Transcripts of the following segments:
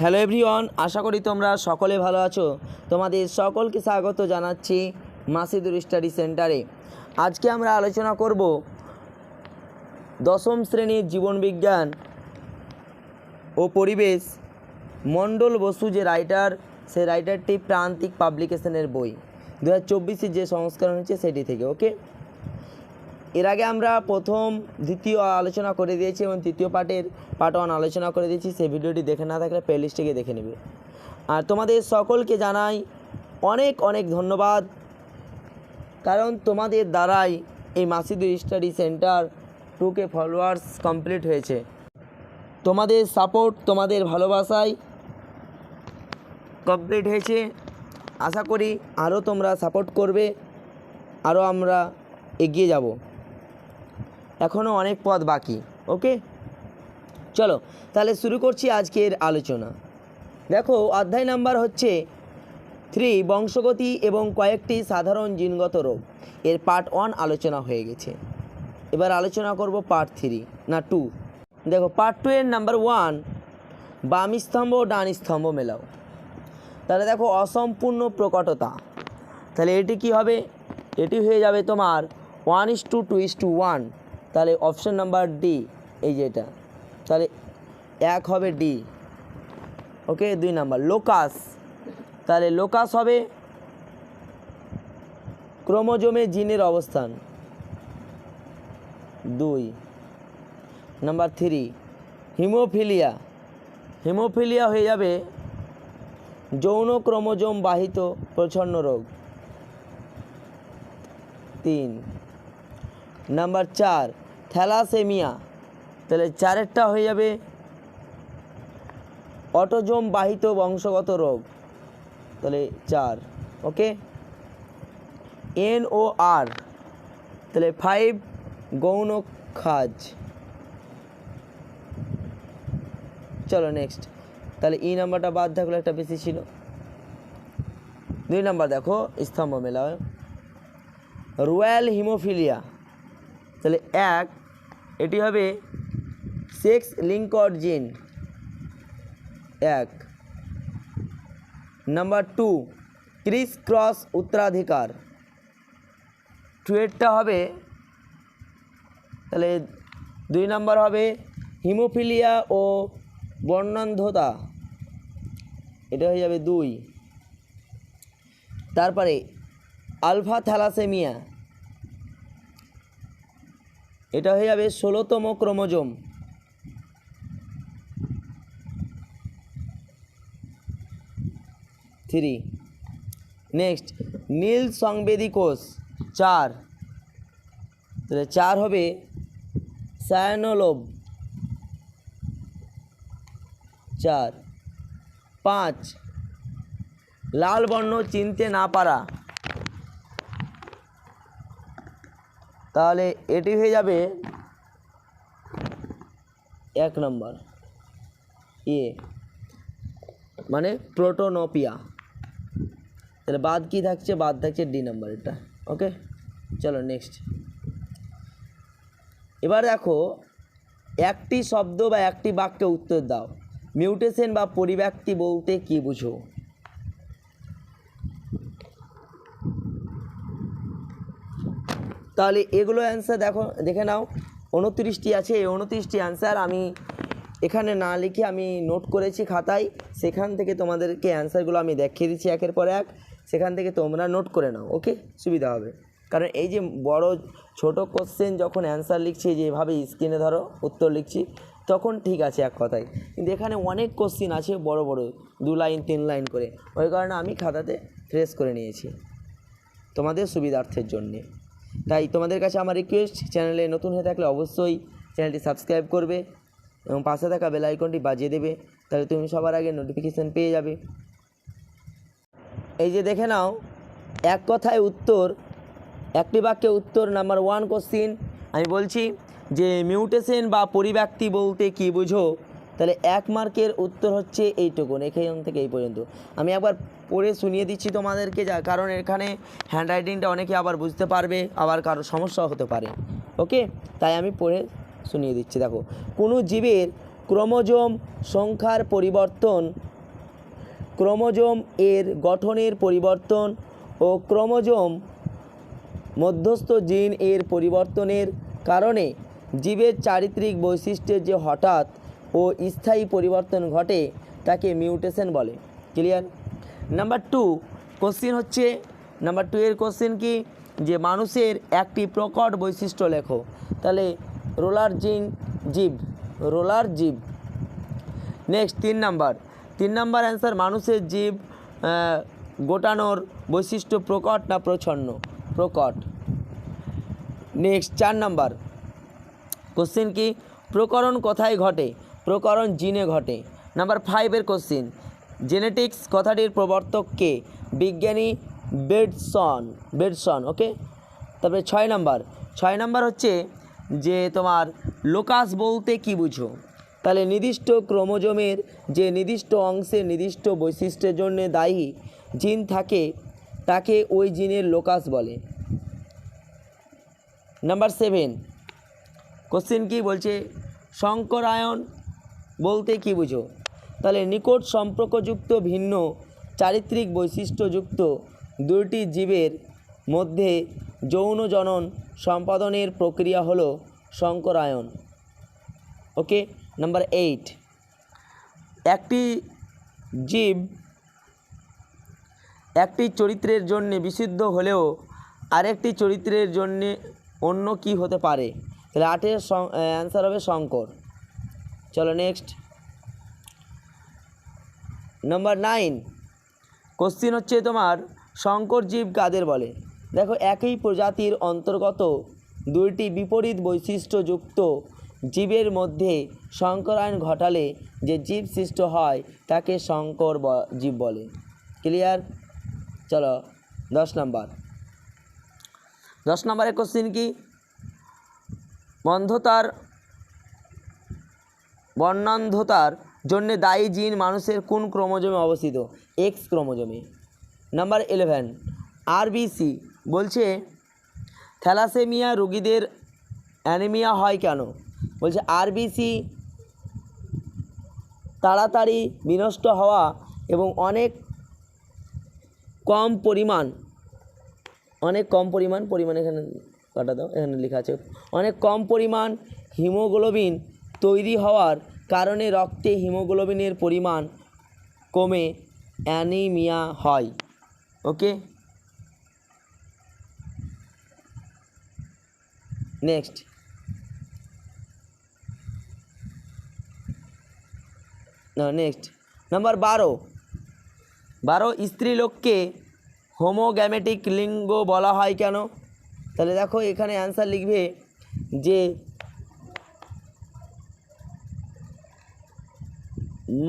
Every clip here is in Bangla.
হ্যালো এভরিওয়ান, আশা করি তোমরা সকলে ভালো আছো। তোমাদের সকলকে স্বাগত জানাচ্ছি মাসিদুর স্টাডি সেন্টারে। আজকে আমরা আলোচনা করব দশম শ্রেণির জীবনবিজ্ঞান ও পরিবেশ মণ্ডল বসু যে রাইটার সেই রাইটারটি প্রান্তিক পাবলিকেশনের বই। দু হাজার যে সংস্করণ হচ্ছে সেটি থেকে ওকে এর আগে আমরা প্রথম দ্বিতীয় আলোচনা করে দিয়েছি এবং তৃতীয় পার্টের পার্ট ওয়ান আলোচনা করে দিয়েছি, সেই ভিডিওটি দেখে না থাকলে প্লেলিস্টে গিয়ে দেখে নেবে। আর তোমাদের সকলকে জানাই অনেক অনেক ধন্যবাদ। কারণ তোমাদের দ্বারাই এই মাসিদুর স্টাডি সেন্টার টুকে ফলোয়ার্স কমপ্লিট হয়েছে। তোমাদের সাপোর্ট তোমাদের ভালোবাসায় কমপ্লিট হয়েছে। আশা করি আরও তোমরা সাপোর্ট করবে আরও আমরা এগিয়ে যাব। এখনও অনেক পথ বাকি ওকে চলো, তাহলে শুরু করছি আজকের আলোচনা। দেখো, অধ্যায় নাম্বার হচ্ছে থ্রি বংশগতি এবং কয়েকটি সাধারণ জিনগত রোগ। এর পার্ট ওয়ান আলোচনা হয়ে গেছে। এবার আলোচনা করব পার্ট থ্রি না টু দেখো পার্ট টু এর নাম্বার ওয়ান বাম স্তম্ভ, ডান স্তম্ভ মেলাও। তাহলে দেখো, অসম্পূর্ণ প্রকটতা। তাহলে এটি কি হবে? এটি হয়ে যাবে তোমার one is to two two is to তাহলে অপশন নাম্বার ডি এই যে এটা। তাহলে এক হবে ডি ওকে দুই নাম্বার। লোকাস তাহলে লোকাস হবে ক্রোমোজোমে জিনের অবস্থান। দুই। নাম্বার থ্রি হিমোফিলিয়া হিমোফিলিয়া হয়ে যাবে যৌন ক্রোমোজোম বাহিত প্রচ্ছন্ন রোগ। তিন। নাম্বার চার থ্যালাসেমিয়া। তাহলে চারেরটা হয়ে যাবে অটোজোম বাহিত বংশগত রোগ। তাহলে চার, ওকে? এন ও আর তাহলে ফাইভ গৌণ খাজ। চলো নেক্সট। তাহলে ই নাম্বারটা বাদ থাকলে একটা বেশি ছিল। দুই নাম্বার দেখো, স্তম্ভ মেলা রয়্যাল হিমোফিলিয়া, তাহলে এক এটি হবে সেক্স লিঙ্কড জিন এক। নাম্বার টু ক্রিস ক্রস উত্তরাধিকার। টুয়েটটা হবে, তাহলে দুই নাম্বার হবে হিমোফিলিয়া ও বর্ণান্ধতা। এটা হয়ে যাবে দুই। তারপরে আলফা থ্যালাসেমিয়া এটা হয়ে যাবে ষোলোতম ক্রোমোজোম। থ্রি নেক্সট নীল সংবেদী কোষ, চার। তাহলে চার হবে সায়ানোলোভ চার। পাঁচ। লাল বর্ণ চিনতে না পারা। তাহলে এটি হয়ে যাবে এক নম্বর। এ মানে প্রোটোনোপিয়া। তাহলে বাদ কি থাকছে? বাদ থাকছে ডি নাম্বার এটা, ওকে? চলো নেক্সট। এবার দেখো, একটি শব্দ বা একটি বাক্যে উত্তর দাও। মিউটেশন বা পরিব্যক্তি বলতে কি বুঝো? তাহলে এগুলো অ্যান্সার দেখো, দেখে নাও। উনত্রিশটি আছে, এই উনত্রিশটি অ্যান্সার আমি এখানে না লিখে আমি নোট করেছি খাতায়। সেখান থেকে তোমাদেরকে অ্যান্সারগুলো আমি দেখিয়ে দিচ্ছি একের পর এক। সেখান থেকে তোমরা নোট করে নাও ওকে সুবিধা হবে। কারণ এই যে বড়, ছোট কোশ্চেন যখন অ্যান্সার লিখছি, যেভাবে স্ক্রিনে ধরো, উত্তর লিখছি, তখন ঠিক আছে এক কথায়। কিন্তু এখানে অনেক কোশ্চেন আছে বড় বড়, দু লাইন তিন লাইন করে। ওই কারণে আমি খাতাতে ফ্রেশ করে নিয়েছি। তোমাদের সুবিধার্থের জন্যে। তাই তোমাদের কাছে আমার রিকোয়েস্ট চ্যানেলে নতুন হয়ে থাকলে অবশ্যই চ্যানেলটি সাবস্ক্রাইব করবে এবং পাশে থাকা বেল আইকনটি বাজিয়ে দেবে, তাহলে তুমি সবার আগে নোটিফিকেশান পেয়ে যাবে। এই যে দেখে নাও, এক কথায় উত্তর, একটি বাক্যে উত্তর নাম্বার ওয়ান কোশ্চিন আমি বলছি যে মিউটেশন বা পরিব্যক্তি বলতে কি বুঝো? তাহলে এক মার্কের উত্তর হচ্ছে এইটুকুন এখান থেকে এই পর্যন্ত। আমি একবার পড়ে শুনিয়ে দিচ্ছি তোমাদেরকে, যা কারণ এখানে হ্যান্ডরাইটিংটা অনেকে আবার বুঝতে পারবে, আবার কারও সমস্যা হতে পারে। ওকে তাই আমি পড়ে শুনিয়ে দিচ্ছি। দেখো, কোনো জীবের ক্রোমোজোম সংখ্যার পরিবর্তন, ক্রোমোজোম এর গঠনের পরিবর্তন ও ক্রোমোজোম মধ্যস্থ জিন এর পরিবর্তনের কারণে জীবের চারিত্রিক বৈশিষ্ট্যের যে হঠাৎ ও স্থায়ী পরিবর্তন ঘটে, তাকে মিউটেশন বলে। ক্লিয়ার নাম্বার টু কোশ্চিন হচ্ছে নাম্বার টু এর কোশ্চেন কি? যে মানুষের একটি প্রকট বৈশিষ্ট্য লেখো। তাহলে রোলার জিন, জীব, রোলার জীব। নেক্সট তিন নাম্বার তিন নাম্বার অ্যান্সার মানুষের জীব গোটানোর বৈশিষ্ট্য প্রকট না প্রচ্ছন্ন? প্রকট। নেক্সট চার নাম্বার কোশ্চেন কি? প্রকরণ কোথায় ঘটে? প্রকরণ জিনে ঘটে। নাম্বার ফাইভের কোশ্চিন জেনেটিক্স কথাটির প্রবর্তক কে? বিজ্ঞানী বেডসন বেডসন ওকে তারপরে ছয় নাম্বার। ছয় নাম্বার হচ্ছে যে তোমার লোকাস বলতে কি বুঝো? তাহলে নির্দিষ্ট ক্রোমোজোমের যে নির্দিষ্ট অংশে নির্দিষ্ট বৈশিষ্ট্যের জন্য দায়ী জিন থাকে, তাকে ওই জিনের লোকাস বলে। Number seven. কোশ্চেন কি বলছে? শঙ্করায়ন বলতে কি বুঝো? তাহলে নিকট সম্পর্কযুক্ত ভিন্ন চারিত্রিক বৈশিষ্ট্যযুক্ত দুটি জীবের মধ্যে যৌন জনন সম্পাদনের প্রক্রিয়া হলো শঙ্করায়ন। ওকে, নাম্বার এইট। একটি জীব একটি চরিত্রের জন্য বিশুদ্ধ হলেও আরেকটি চরিত্রের জন্য অন্য কি হতে পারে? তাহলে আটের অ্যান্সার হবে শঙ্কর। চলো নেক্সট। নাম্বার নাইন কোশ্চিন হচ্ছে তোমার শঙ্কর জীব কাদের বলে? দেখো, একই প্রজাতির অন্তর্গত দুইটি বিপরীত বৈশিষ্ট্যযুক্ত জীবের মধ্যে শঙ্করায়ন ঘটালে যে জীব সৃষ্ট হয়, তাকে শঙ্কর জীব বলে। ক্লিয়ার চলো, দশ নাম্বার। দশ নম্বরের কোশ্চিন কি? বন্ধতার, বর্ণান্ধতার জন্য দায়ী জিন মানুষের কোন ক্রোমোজোমে অবস্থিত? এক্স ক্রোমোজোমে। নাম্বার ইলেভেন আরবিসি বলছে, থ্যালাসেমিয়া রোগীদের অ্যানিমিয়া হয় কেন? বলছে আরবিসি তাড়াতাড়ি বিনষ্ট হওয়া এবং অনেক কম পরিমাণ, অনেক কম পরিমাণ পরিমাণ এখানে কাটা দাও, এখানে লেখা আছে, অনেক কম পরিমাণ হিমোগ্লোবিন তৈরি হওয়ার কারণে রক্তে হিমোগ্লোবিনের পরিমাণ কমে অ্যানিমিয়া হয়। ওকে? নেক্সট। না, নেক্সট। নাম্বার বারো। বারো স্ত্রীলোককে হোমোগ্যামেটিক লিঙ্গ বলা হয় কেন? তাহলে দেখো এখানে অ্যান্সার লিখবে যে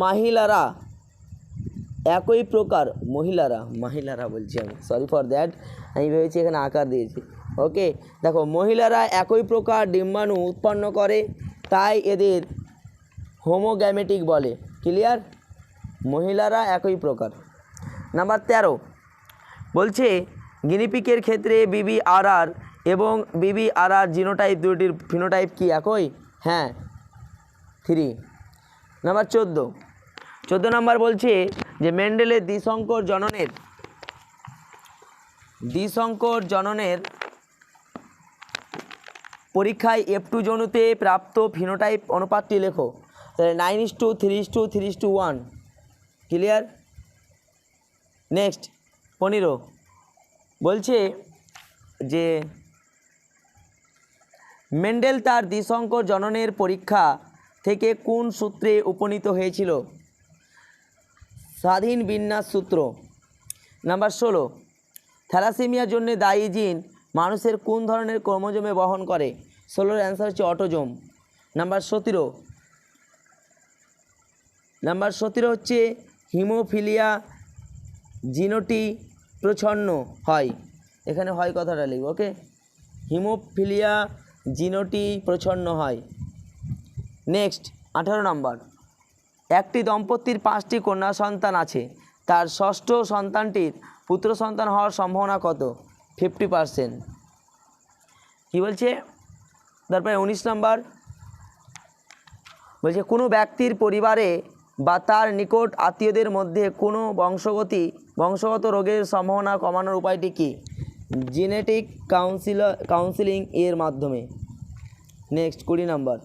মহিলারা, একই প্রকার মহিলারা মহিলারা বলছি আমি সরি ফর দ্যাট আমি ভেবেছি এখানে আকার দিয়েছি। ওকে দেখো, মহিলারা একই প্রকার ডিম্বাণু উৎপন্ন করে, তাই এদের হোমোগ্যামেটিক বলে ক্লিয়ার মহিলারা একই প্রকার। নাম্বার তেরো, বলছে গিনিপিকের ক্ষেত্রে বিবি আর আর এবং বিবি আর আর জিনোটাইপ দুটির ফিনোটাইপ কি একই? হ্যাঁ থ্রি নাম্বার চোদ্দ। চোদ্দ নাম্বার বলছে যে মেন্ডেলের দ্বিশঙ্কর জননের দ্বিশঙ্কর জননের পরীক্ষায় এফ টু জনুতে প্রাপ্ত ফিনোটাইপ অনুপাতটি লেখো। তাহলে nine is to three is to three is to one clear next পনেরো। বলছে যে মেন্ডেল তার দ্বিশঙ্কর জননের পরীক্ষা থেকে কোন সূত্রে উপনীত হয়েছিল? স্বাধীন বিন্যাস সূত্র। নাম্বার ষোলো। থ্যালাসেমিয়ার জন্য দায়ী জিন মানুষের কোন ধরনের ক্রোমোজোমে বহন করে? ষোলোর অ্যান্সার হচ্ছে অটোজোম। নাম্বার সতেরো। নাম্বার সতেরো হচ্ছে হিমোফিলিয়া জিনোটি প্রচ্ছন্ন হয়। এখানে হয় কথাটা লিখব, ওকে? হিমোফিলিয়া জিনোটি প্রচ্ছন্ন হয়। নেক্সট আঠারো নম্বর একটি দম্পতির পাঁচটি কন্যা সন্তান আছে। তার ষষ্ঠ সন্তানটির পুত্র সন্তান হওয়ার সম্ভাবনা কত? ফিফটি পারসেন্ট কী বলছে? তারপরে উনিশ নম্বর বলছে, কোনো ব্যক্তির পরিবারে বা তার নিকট আত্মীয়দের মধ্যে কোনো বংশগতি, বংশগত রোগের সম্ভাবনা কমানোর উপায়টি কী? জেনেটিক কাউন্সিল কাউন্সিলিং এর মাধ্যমে। নেক্সট কুড়ি নাম্বার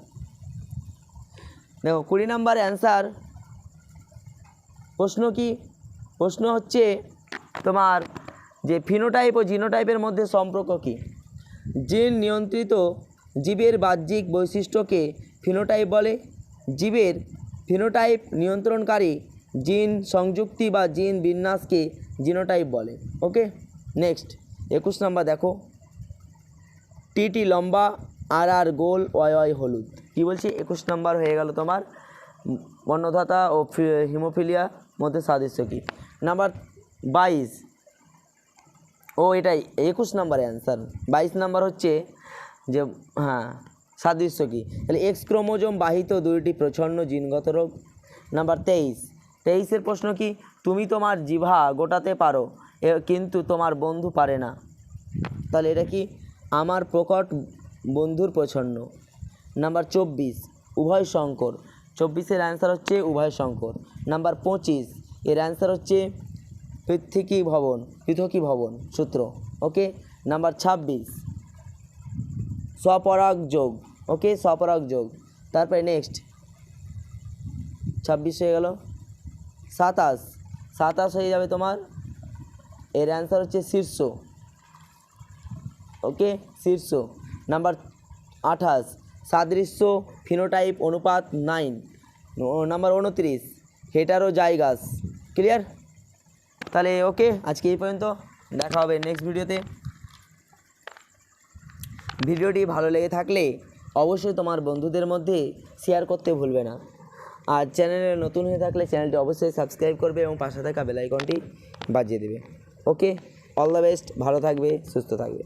দেখো, কুড়ি নাম্বার অ্যান্সার প্রশ্ন কি? প্রশ্ন হচ্ছে তোমার যে ফিনোটাইপ ও জিনোটাইপের মধ্যে সম্পর্ক কী? জিন নিয়ন্ত্রিত জীবের বাহ্যিক বৈশিষ্ট্যকে ফিনোটাইপ বলে। জীবের ফিনোটাইপ নিয়ন্ত্রণকারী জিন সংযুক্তি বা জিন বিন্যাসকে জিনোটাইপ বলে। ওকে, নেক্সট, একুশ নাম্বার দেখো। টিটি লম্বা আর আর গোল, ওয়াই ওয়াই হলুদ। কী বলছি? একুশ নাম্বার হয়ে গেল তোমার। বর্ণধাতা ও হিমোফিলিয়া মধ্যে সাদৃশ্য কী? নাম্বার বাইশ। ও, এটাই। একুশ নাম্বার অ্যান্সার বাইশ নাম্বার হচ্ছে যে হ্যাঁ সাদৃশ্য কী? তাহলে এক্স ক্রোমোজোম বাহিত দুইটি প্রচ্ছন্ন জিনগত রোগ। নাম্বার তেইশ। তেইশের প্রশ্ন কি? তুমি তোমার জিভা গোটাতে পারো কিন্তু তোমার বন্ধু পারে না। তাহলে এটা কি? আমার প্রকট বন্ধুর প্রচ্ছন্ন। নাম্বার চব্বিশ, উভয় শঙ্কর। চব্বিশের অ্যান্সার হচ্ছে উভয় শঙ্কর। নাম্বার পঁচিশ, এর অ্যান্সার হচ্ছে পৃথিকী ভবন, পৃথকী ভবন সূত্র। ওকে নাম্বার ছাব্বিশ, স্বপরাগ যোগ। ওকে স্বপরাগ যোগ। তারপরে নেক্সট ছাব্বিশ হয়ে গেল। সাতাশ সাতাশ হয়ে যাবে তোমার। এর অ্যান্সার হচ্ছে শীর্ষ। ওকে শীর্ষ। নাম্বার আঠাশ, সাদৃশ্য ফিনোটাইপ অনুপাত নাইন। নাম্বার উনত্রিশ, হেটারো জায়গাস। ক্লিয়ার? তাহলে ওকে, আজকে এই পর্যন্ত। দেখা হবে নেক্সট ভিডিওতে ভিডিওটি ভালো লেগে থাকলে অবশ্যই তোমার বন্ধুদের মধ্যে শেয়ার করতে ভুলবে না। আর চ্যানেলে নতুন হয়ে থাকলে চ্যানেলটি অবশ্যই সাবস্ক্রাইব করবে এবং পাশে থাকা বেল আইকনটি বাজিয়ে দেবে। ওকে অল দ্য বেস্ট ভালো থাকবে, সুস্থ থাকবে।